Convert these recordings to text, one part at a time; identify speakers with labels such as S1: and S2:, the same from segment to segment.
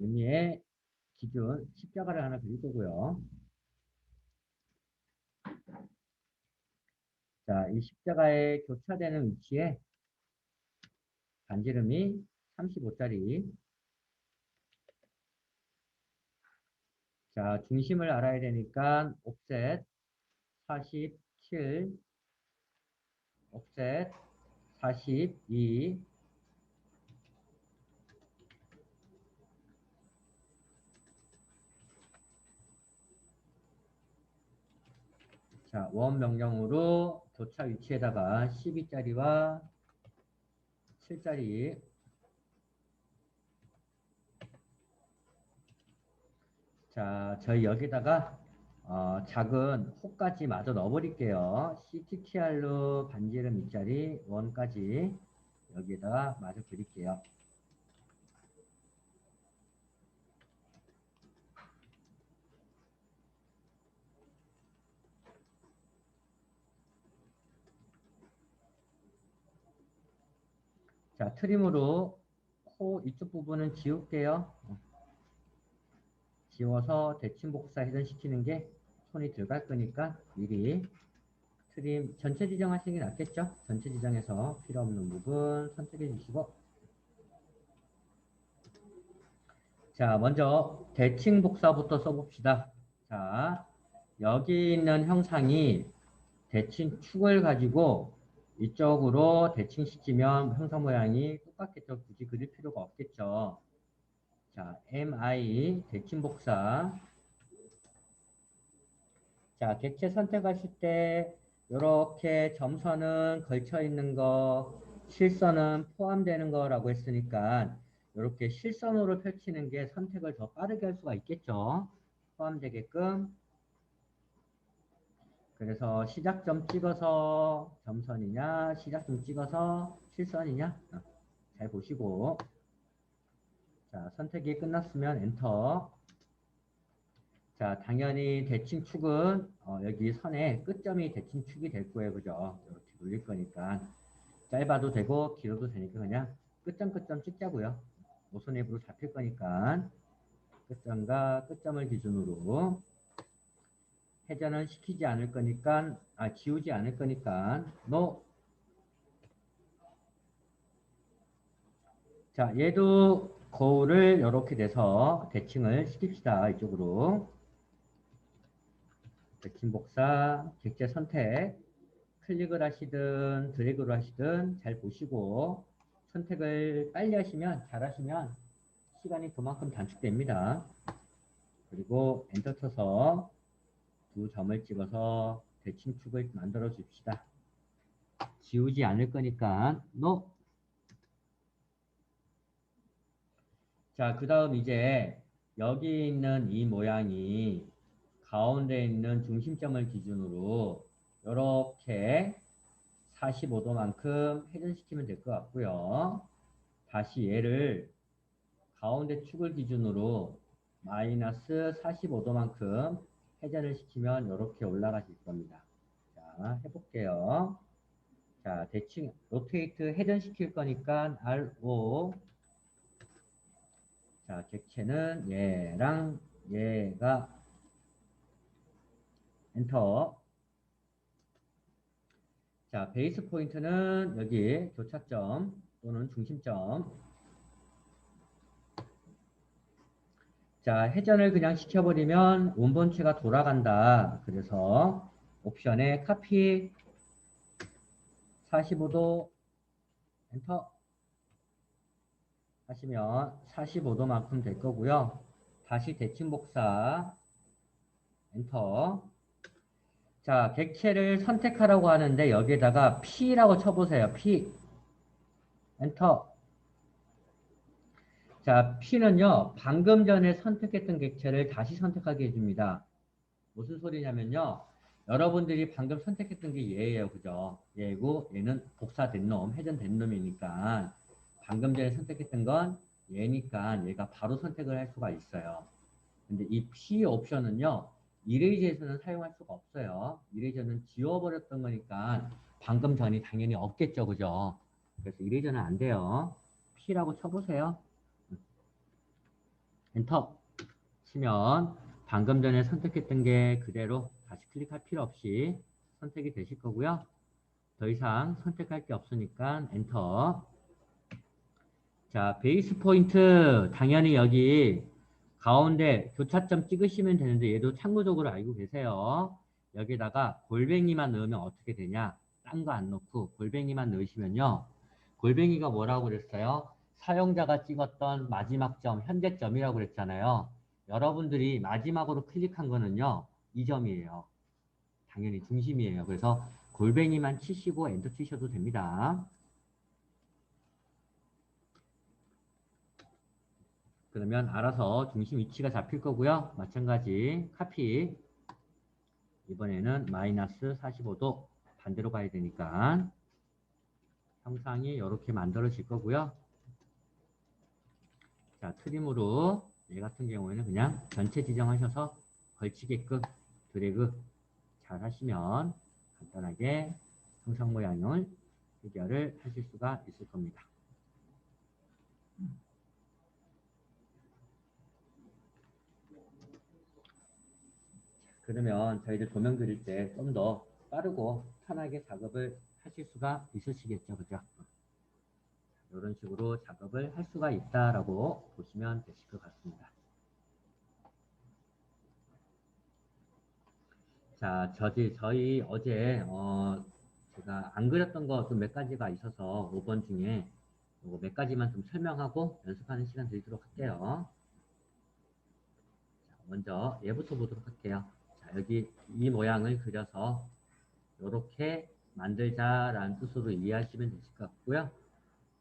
S1: 의미의 기준 십자가를 하나 그릴 거고요. 자, 이 십자가에 교차되는 위치에 반지름이 35짜리 자, 중심을 알아야 되니까 옵셋 47 옵셋 42 자, 원 명령으로 교차 위치에다가 12짜리와 7짜리 자, 저희 여기다가 어, 작은 호까지 마저 넣어버릴게요. CTTR로 반지름 밑자리 원까지 여기에다가 마저 그릴게요. 자, 트림으로 코 이쪽 부분은 지울게요. 지워서 대칭 복사 회전시키는 게 손이 들어갈 거니까 미리 트림 전체 지정하시는 게 낫겠죠? 전체 지정해서 필요 없는 부분 선택해 주시고 자 먼저 대칭 복사부터 써봅시다. 자 여기 있는 형상이 대칭 축을 가지고 이쪽으로 대칭시키면 형상 모양이 똑같겠죠. 굳이 그릴 필요가 없겠죠. 자, MI 대칭 복사. 자, 객체 선택하실 때 이렇게 점선은 걸쳐 있는 거, 실선은 포함되는 거라고 했으니까 이렇게 실선으로 펼치는 게 선택을 더 빠르게 할 수가 있겠죠. 포함되게끔. 그래서 시작점 찍어서 점선이냐, 시작점 찍어서 실선이냐, 어, 잘 보시고. 자, 선택이 끝났으면 엔터. 자, 당연히 대칭축은 어, 여기 선에 끝점이 대칭축이 될 거예요. 그죠? 이렇게 돌릴 거니까. 짧아도 되고 길어도 되니까 그냥 끝점 끝점 찍자고요. 오선앱으로 잡힐 거니까 끝점과 끝점을 기준으로 회전은 시키지 않을 거니까 아 지우지 않을 거니까 NO 자 얘도 거울을 이렇게 돼서 대칭을 시킵시다. 이쪽으로. 대칭 복사, 객체 선택, 클릭을 하시든 드래그를 하시든 잘 보시고 선택을 빨리 하시면 잘 하시면 시간이 그만큼 단축됩니다. 그리고 엔터 쳐서 두 점을 찍어서 대칭축을 만들어 줍시다. 지우지 않을 거니까 NO 자, 그 다음 이제 여기 있는 이 모양이 가운데 있는 중심점을 기준으로 이렇게 45도만큼 회전시키면 될 것 같고요. 다시 얘를 가운데 축을 기준으로 마이너스 45도만큼 회전을 시키면 이렇게 올라가실 겁니다. 자, 해볼게요. 자, 대칭, 로테이트 회전시킬 거니까 RO 자, 객체는 얘랑 얘가 엔터. 자, 베이스 포인트는 여기 교차점 또는 중심점. 자, 회전을 그냥 시켜버리면 원본체가 돌아간다. 그래서 옵션에 카피 45도 엔터. 하시면 45도만큼 될 거고요. 다시 대칭 복사 엔터 자 객체를 선택하라고 하는데 여기에다가 P라고 쳐보세요. P 엔터 자 P는요 방금 전에 선택했던 객체를 다시 선택하게 해줍니다. 무슨 소리냐면요 여러분들이 방금 선택했던 게 얘예요. 그죠? 얘고 얘는 복사된 놈, 회전된 놈이니까 방금 전에 선택했던 건 얘니까 얘가 바로 선택을 할 수가 있어요. 근데 이 P 옵션은요. 이레이저에서는 사용할 수가 없어요. 이레이저는 지워버렸던 거니까 방금 전이 당연히 없겠죠. 그죠? 그래서 이레이저는 안 돼요. P라고 쳐보세요. 엔터 치면 방금 전에 선택했던 게 그대로 다시 클릭할 필요 없이 선택이 되실 거고요. 더 이상 선택할 게 없으니까 엔터. 자, 베이스 포인트 당연히 여기 가운데 교차점 찍으시면 되는데 얘도 참고적으로 알고 계세요. 여기다가 골뱅이만 넣으면 어떻게 되냐? 딴 거 안 넣고 골뱅이만 넣으시면요. 골뱅이가 뭐라고 그랬어요? 사용자가 찍었던 마지막 점, 현재점이라고 그랬잖아요. 여러분들이 마지막으로 클릭한 거는요. 이 점이에요. 당연히 중심이에요. 그래서 골뱅이만 치시고 엔터 치셔도 됩니다. 그러면 알아서 중심 위치가 잡힐 거고요. 마찬가지 카피 이번에는 마이너스 45도 반대로 가야 되니까 형상이 이렇게 만들어질 거고요. 자, 트림으로 얘 같은 경우에는 그냥 전체 지정하셔서 걸치게끔 드래그 잘 하시면 간단하게 형상 모양을 해결을 하실 수가 있을 겁니다. 그러면 저희들 조명 그릴 때 좀 더 빠르고 편하게 작업을 하실 수가 있으시겠죠. 그죠? 이런 식으로 작업을 할 수가 있다라고 보시면 되실 것 같습니다. 자, 저지, 저희 어제, 어, 제가 안 그렸던 거 좀 몇 가지가 있어서 5번 중에 몇 가지만 좀 설명하고 연습하는 시간 드리도록 할게요. 자, 먼저 얘부터 보도록 할게요. 자, 여기 이 모양을 그려서 이렇게 만들자라는 뜻으로 이해하시면 되실 것 같고요.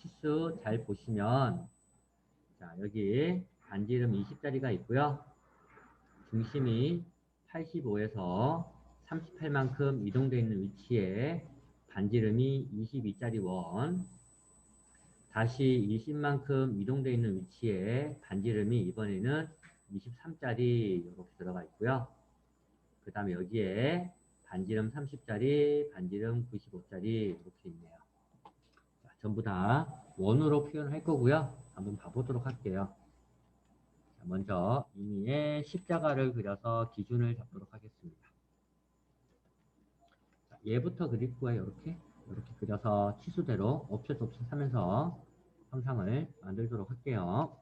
S1: 치수 잘 보시면 자 여기 반지름 20짜리가 있고요. 중심이 85에서 38만큼 이동되어 있는 위치에 반지름이 22짜리 원 다시 20만큼 이동되어 있는 위치에 반지름이 이번에는 23짜리 이렇게 들어가 있고요. 그 다음에 여기에 반지름 30짜리, 반지름 95짜리 이렇게 있네요. 자, 전부 다 원으로 표현할 거고요. 한번 봐보도록 할게요. 자, 먼저 이미의 십자가를 그려서 기준을 잡도록 하겠습니다. 자, 얘부터 그릴 거예요. 이렇게 이렇게 그려서 치수대로 옵셋 옵셋 하면서 형상을 만들도록 할게요.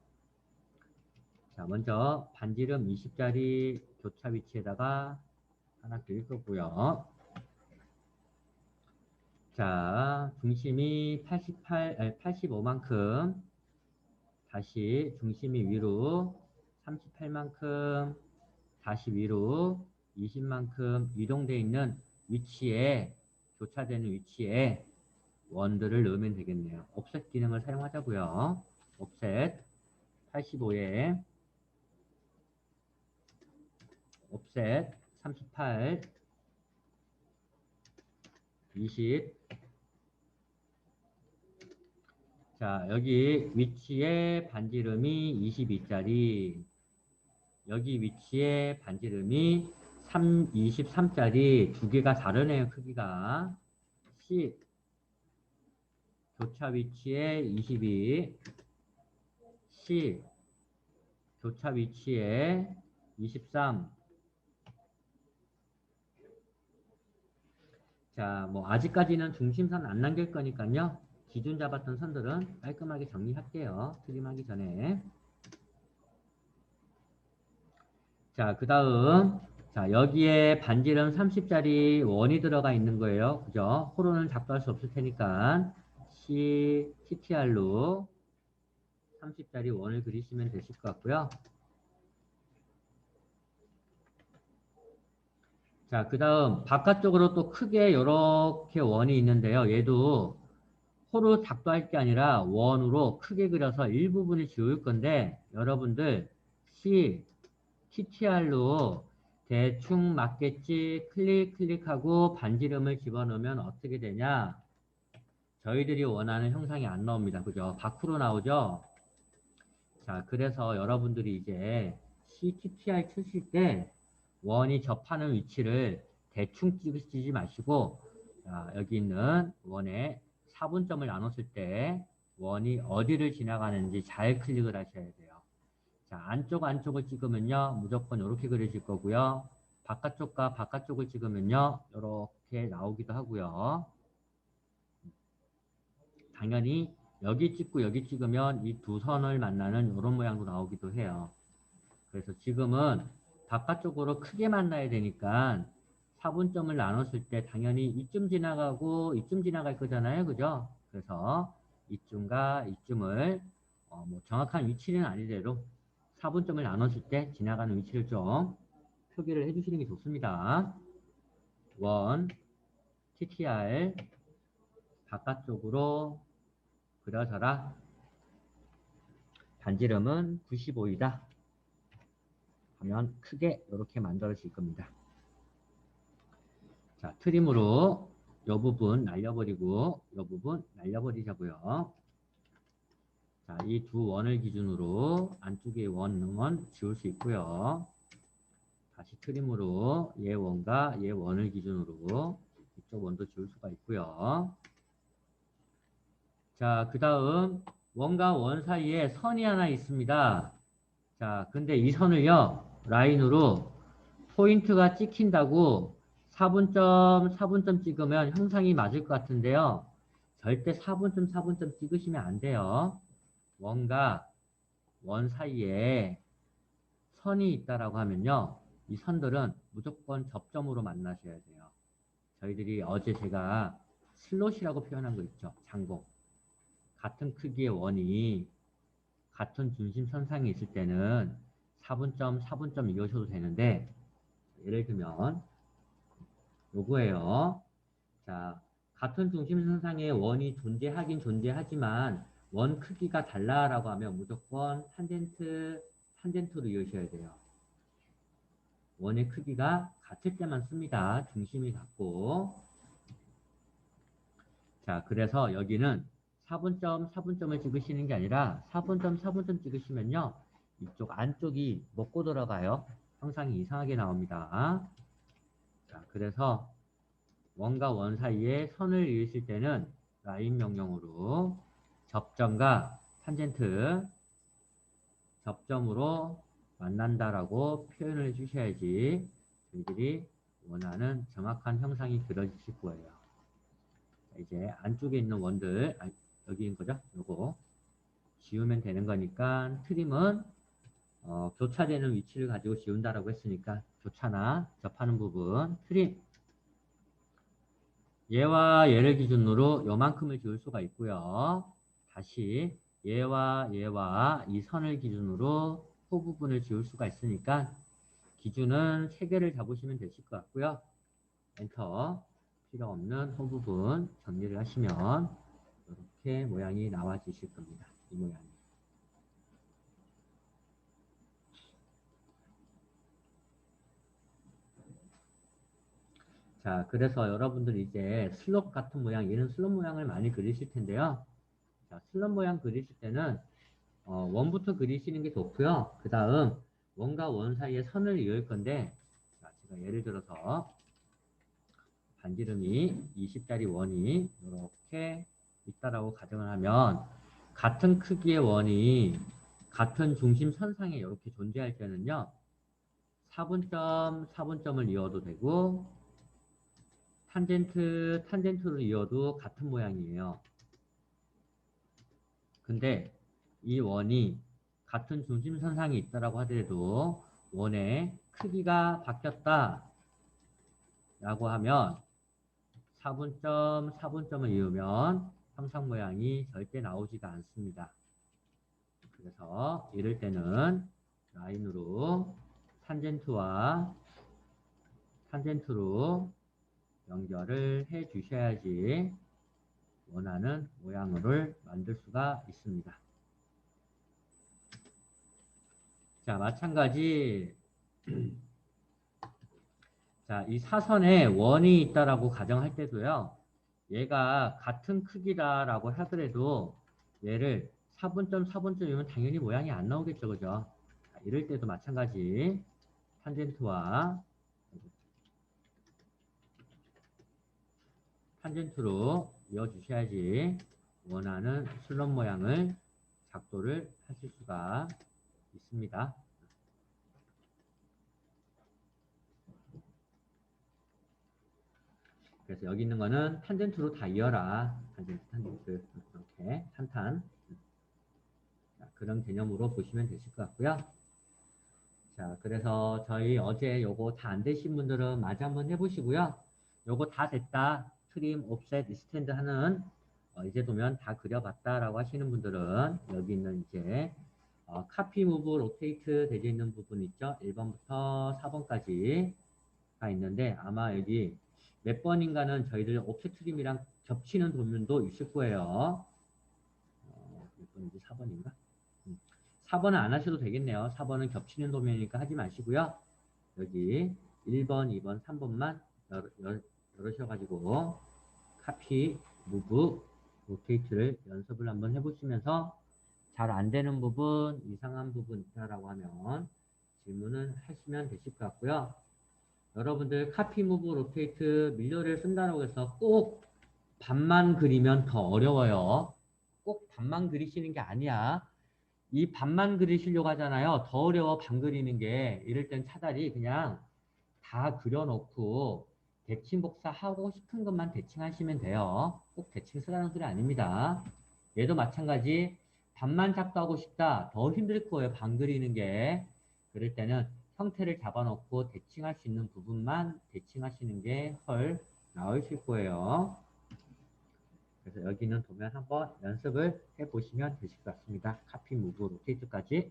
S1: 자, 먼저 반지름 20짜리 교차 위치에다가 하나 그릴 거고요. 자, 중심이 88, 아니, 85만큼 다시 중심이 위로 38만큼 다시 위로 20만큼 이동되어 있는 위치에 교차되는 위치에 원들을 넣으면 되겠네요. 옵셋 기능을 사용하자고요. 옵셋 85에 옵셋 38 20 자, 여기 위치에 반지름이 22짜리. 여기 위치에 반지름이 3, 23짜리. 두 개가 다르네요, 크기가. 10 교차 위치에 22 10 교차 위치에 23 자, 뭐 아직까지는 중심선 안 남길 거니까요. 기준 잡았던 선들은 깔끔하게 정리할게요. 트림하기 전에. 자, 그 다음 자 여기에 반지름 30짜리 원이 들어가 있는 거예요. 그죠? 호로는 작동할 수 없을 테니까 C, TTR로 30짜리 원을 그리시면 되실 것 같고요. 자, 그 다음 바깥쪽으로 또 크게 이렇게 원이 있는데요. 얘도 호로 작도 할 게 아니라 원으로 크게 그려서 일부분을 지울 건데 여러분들 C, TTR로 대충 맞겠지 클릭 클릭하고 반지름을 집어넣으면 어떻게 되냐 저희들이 원하는 형상이 안 나옵니다. 그죠? 밖으로 나오죠? 자, 그래서 여러분들이 이제 CTTR 치실 때 원이 접하는 위치를 대충 찍으시지 마시고 자, 여기 있는 원의 4분점을 나눴을 때 원이 어디를 지나가는지 잘 클릭을 하셔야 돼요. 자, 안쪽 안쪽을 찍으면요. 무조건 이렇게 그려질 거고요. 바깥쪽과 바깥쪽을 찍으면요. 이렇게 나오기도 하고요. 당연히 여기 찍고 여기 찍으면 이 두 선을 만나는 이런 모양도 나오기도 해요. 그래서 지금은 바깥쪽으로 크게 만나야 되니까 사분점을 나눴을 때 당연히 이쯤 지나가고 이쯤 지나갈 거잖아요. 그죠? 그래서 이쯤과 이쯤을 어, 뭐 정확한 위치는 아니더라도 사분점을 나눴을 때 지나가는 위치를 좀 표기를 해주시는 게 좋습니다. 원, TTR 바깥쪽으로 그려져라. 반지름은 95이다. 하면 크게 이렇게 만들어질 겁니다. 자, 트림으로 이 부분 날려버리고 이 부분 날려버리자고요. 자, 이 두 원을 기준으로 안쪽의 원은 지울 수 있고요. 다시 트림으로 얘 원과 얘 원을 기준으로 이쪽 원도 지울 수가 있고요. 자, 그 다음 원과 원 사이에 선이 하나 있습니다. 자, 근데 이 선을요, 라인으로 포인트가 찍힌다고 4분점, 4분점 찍으면 형상이 맞을 것 같은데요. 절대 4분점, 4분점 찍으시면 안 돼요. 원과 원 사이에 선이 있다라고 하면요. 이 선들은 무조건 접점으로 만나셔야 돼요. 저희들이 어제 제가 슬롯이라고 표현한 거 있죠. 장공. 같은 크기의 원이 같은 중심 선상에 있을 때는 4분점, 4분점 이으셔도 되는데 예를 들면 요거예요. 자, 같은 중심 선상에 원이 존재하긴 존재하지만 원 크기가 달라라고 하면 무조건 탄젠트, 탄젠트로 이으셔야 돼요. 원의 크기가 같을 때만 씁니다. 중심이 같고. 자, 그래서 여기는 4분점, 4분점을 찍으시는 게 아니라 4분점, 4분점 찍으시면요. 이쪽 안쪽이 먹고 들어가요. 형상이 이상하게 나옵니다. 자, 그래서 원과 원 사이에 선을 이으실 때는 라인 명령으로 접점과 탄젠트 접점으로 만난다라고 표현을 해주셔야지 저희들이 원하는 정확한 형상이 그려지실 거예요. 자, 이제 안쪽에 있는 원들 아, 여기인 거죠? 요거 지우면 되는 거니까 트림은 어, 교차되는 위치를 가지고 지운다라고 했으니까 교차나 접하는 부분 트림 얘와 얘를 기준으로 요만큼을 지울 수가 있고요. 다시 얘와 얘와 이 선을 기준으로 호 부분을 지울 수가 있으니까 기준은 3개를 잡으시면 되실 것 같고요. 엔터 필요 없는 호 부분 정리를 하시면 이렇게 모양이 나와지실 겁니다. 이 모양이. 자, 그래서 여러분들 이제 슬롭 같은 모양, 얘는 슬롭 모양을 많이 그리실 텐데요. 자, 슬롭 모양 그리실 때는 어, 원부터 그리시는 게 좋고요. 그 다음 원과 원 사이에 선을 이을 건데 자, 제가 예를 들어서 반지름이 20짜리 원이 이렇게 있다라고 가정을 하면 같은 크기의 원이 같은 중심 선상에 이렇게 존재할 때는요. 4분점, 4분점을 이어도 되고 탄젠트, 탄젠트를 이어도 같은 모양이에요. 근데 이 원이 같은 중심 선상에 있다라고 하더라도 원의 크기가 바뀌었다 라고 하면 4분점, 4분점을 이으면 형상 모양이 절대 나오지가 않습니다. 그래서 이럴 때는 라인으로 탄젠트와 탄젠트로 연결을 해 주셔야지 원하는 모양을 만들 수가 있습니다. 자, 마찬가지 자, 이 사선에 원이 있다라고 가정할 때도요. 얘가 같은 크기다라고 하더라도 얘를 4분점 4분점이면 당연히 모양이 안 나오겠죠. 그죠? 자, 이럴 때도 마찬가지 탄젠트와 탄젠트로 이어주셔야지 원하는 슬롯 모양을 작도를 하실 수가 있습니다. 그래서 여기 있는 거는 탄젠트로 다 이어라. 탄젠트, 탄젠트. 이렇게 탄탄. 자, 그런 개념으로 보시면 되실 것 같고요. 자, 그래서 저희 어제 요거 다 안 되신 분들은 마저 한번 해보시고요. 요거 다 됐다. 트림, 옵셋, 리스텐드 하는 어, 이제 보면 다 그려봤다라고 하시는 분들은 여기 있는 이제 어, 카피, 무브, 로테이트 되어 있는 부분 있죠. 1번부터 4번까지 가 있는데 아마 여기 몇 번인가는 저희들 옵셋 트림이랑 겹치는 도면도 있을 거예요. 어, 몇 번인지 4번인가? 4번은 안 하셔도 되겠네요. 4번은 겹치는 도면이니까 하지 마시고요. 여기 1번, 2번, 3번만 열, 열, 열으셔가지고 카피, 무브, 로테이트를 연습을 한번 해보시면서 잘 안 되는 부분, 이상한 부분 있다라고 하면 질문을 하시면 되실 것 같고요. 여러분들 카피, 무브, 로테이트, 밀려를 쓴다고 해서 꼭 반만 그리면 더 어려워요. 꼭 반만 그리시는 게 아니야. 이 반만 그리시려고 하잖아요. 더 어려워 반 그리는 게 이럴 땐 차라리 그냥 다 그려놓고 대칭 복사하고 싶은 것만 대칭하시면 돼요. 꼭 대칭 쓰라는 소리 아닙니다. 얘도 마찬가지 반만 자꾸 하고 싶다. 더 힘들 거예요. 반 그리는 게. 그럴 때는 형태를 잡아놓고 대칭할 수 있는 부분만 대칭하시는 게헐 나으실 거예요. 그래서 여기는 도면 한번 연습을 해보시면 되실 것 같습니다. 카피, 무브, 로테이트까지.